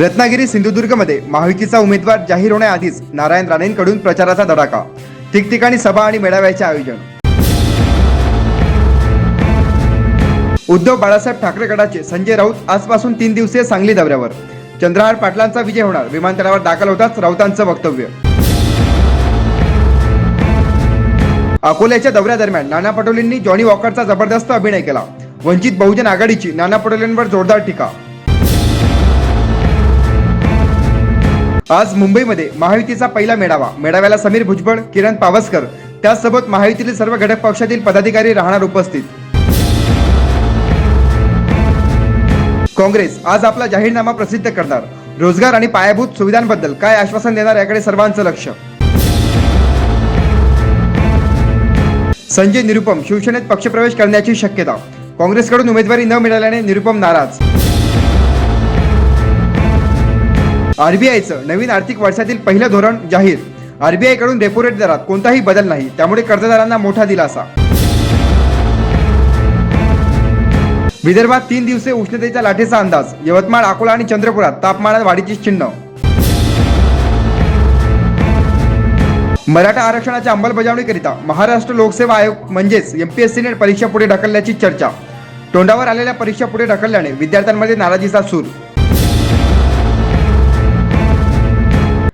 रत्नागिरी सिंधुदुर्गमध्ये महायुतीचा उमेदवार जाहीर होण्याआधीच नारायण राणेंकडून प्रचाराचा धडाका ठिकठिकाणी सभा आणि मेळाव्याचे आयोजन. उद्धव बाळासाहेब ठाकरे गटाचे संजय राऊत आजपासून तीन दिवसीय सांगली दौऱ्यावर. चंद्रहार पाटलांचा विजय होणार विमानतळावर दाखल होताच राऊतांचं वक्तव्य. अकोल्याच्या दौऱ्यादरम्यान नाना पटोलेंनी जॉनी वॉकरचा जबरदस्त अभिनय केला. वंचित बहुजन आघाडीची नाना पटोलेंवर जोरदार टीका. आज मुंबईमध्ये महायुतीचा पहिला मेळावा. मेळाव्याला समीर भुजबळ किरण पावसकर. त्याचसोबत महायुतीतील सर्व घटक पक्षातील पदाधिकारी राहणार उपस्थित. काँग्रेस आज आपला जाहीरनामा प्रसिद्ध करणार. रोजगार आणि पायाभूत सुविधांबद्दल काय आश्वासन देणार याकडे सर्वांचं लक्ष. संजय निरुपम शिवसेनेत पक्षप्रवेश करण्याची शक्यता. काँग्रेसकडून उमेदवारी न मिळाल्याने निरुपम नाराज. आरबीआयचं नवीन आर्थिक वर्षातील पहिलं धोरण जाहीर. आरबीआयकडून रेपो रेट दरात कोणताही बदल नाही. त्यामुळे कर्जदारांना मोठा दिलासा. विदर्भात तीन दिवसीय उष्णतेच्या लाटेचा अंदाज. यवतमाळ अकोला आणि चंद्रपुरात तापमानात वाढीची चिन्ह. मराठा आरक्षणाच्या अंमलबजावणीकरिता महाराष्ट्र लोकसेवा आयोग म्हणजेच एमपीएससीने परीक्षा पुढे ढकलल्याची चर्चा. तोंडावर आलेल्या परीक्षा पुढे ढकलल्याने विद्यार्थ्यांमध्ये नाराजीचा सूर.